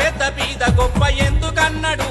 పెద్ద పీద గొప్ప ఎందుకన్నడు